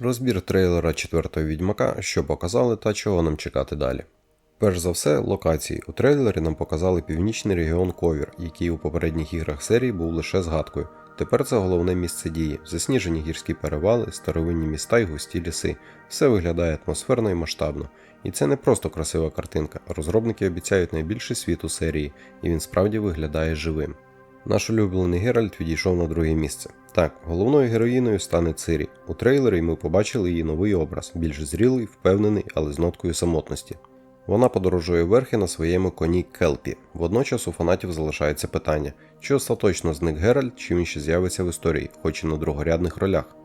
Розбір трейлера четвертого відьмака, що показали та чого нам чекати далі. Перш за все, локації. У трейлері нам показали північний регіон Ковір, який у попередніх іграх серії був лише згадкою. Тепер це головне місце дії, засніжені гірські перевали, старовинні міста й густі ліси. Все виглядає атмосферно і масштабно. І це не просто красива картинка. Розробники обіцяють найбільший світ у серії, і він справді виглядає живим. Наш улюблений Геральт відійшов на друге місце. Так, головною героїною стане Цирі. У трейлері ми побачили її новий образ, більш зрілий, впевнений, але з ноткою самотності. Вона подорожує верхи на своєму коні Келпі. Водночас у фанатів залишається питання, чи остаточно зник Геральт, чи він ще з'явиться в історії, хоч і на другорядних ролях.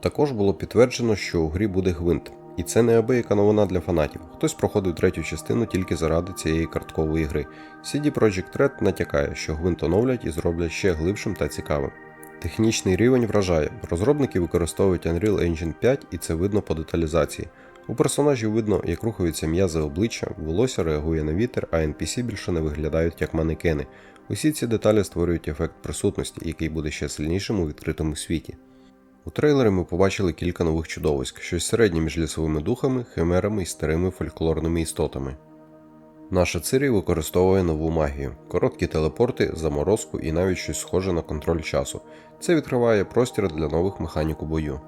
Також було підтверджено, що у грі буде гвинт. І це неабияка новина для фанатів. Хтось проходив третю частину тільки заради цієї карткової гри. CD Projekt Red натякає, що гвинт оновлять і зроблять ще глибшим та цікавим. Технічний рівень вражає. Розробники використовують Unreal Engine 5 і це видно по деталізації. У персонажів видно, як рухаються м'язи обличчя, волосся реагує на вітер, а NPC більше не виглядають як манекени. Усі ці деталі створюють ефект присутності, який буде ще сильнішим у відкритому світі. У трейлері ми побачили кілька нових чудовиськ, щось середнє між лісовими духами, химерами і старими фольклорними істотами. Наша Цирі використовує нову магію, короткі телепорти, заморозку і навіть щось схоже на контроль часу. Це відкриває простір для нових механік у бою.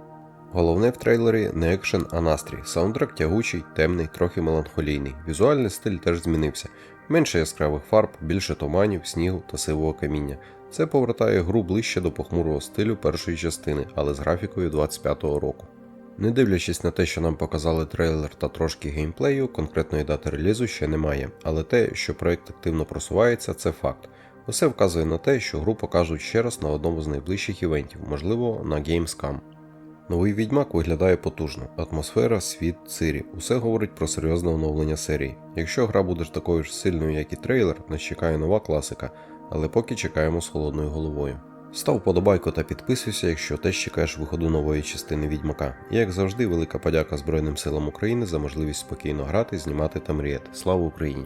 Головне в трейлері не екшен, а настрій. Саундтрек тягучий, темний, трохи меланхолійний. Візуальний стиль теж змінився. Менше яскравих фарб, більше туманів, снігу та сивого каміння. Це повертає гру ближче до похмурого стилю першої частини, але з графікою 25-го року. Не дивлячись на те, що нам показали трейлер та трошки геймплею, конкретної дати релізу ще немає, але те, що проект активно просувається, це факт. Усе вказує на те, що гру покажуть ще раз на одному з найближчих івентів, можливо, на Gamescom. Новий відьмак виглядає потужно, атмосфера, світ, цирі. Усе говорить про серйозне оновлення серії. Якщо гра буде ж такою ж сильною, як і трейлер, нас чекає нова класика, але поки чекаємо з холодною головою. Став подобайку та підписуйся, якщо теж чекаєш виходу нової частини відьмака. І як завжди, велика подяка Збройним силам України за можливість спокійно грати, знімати та мріяти. Слава Україні!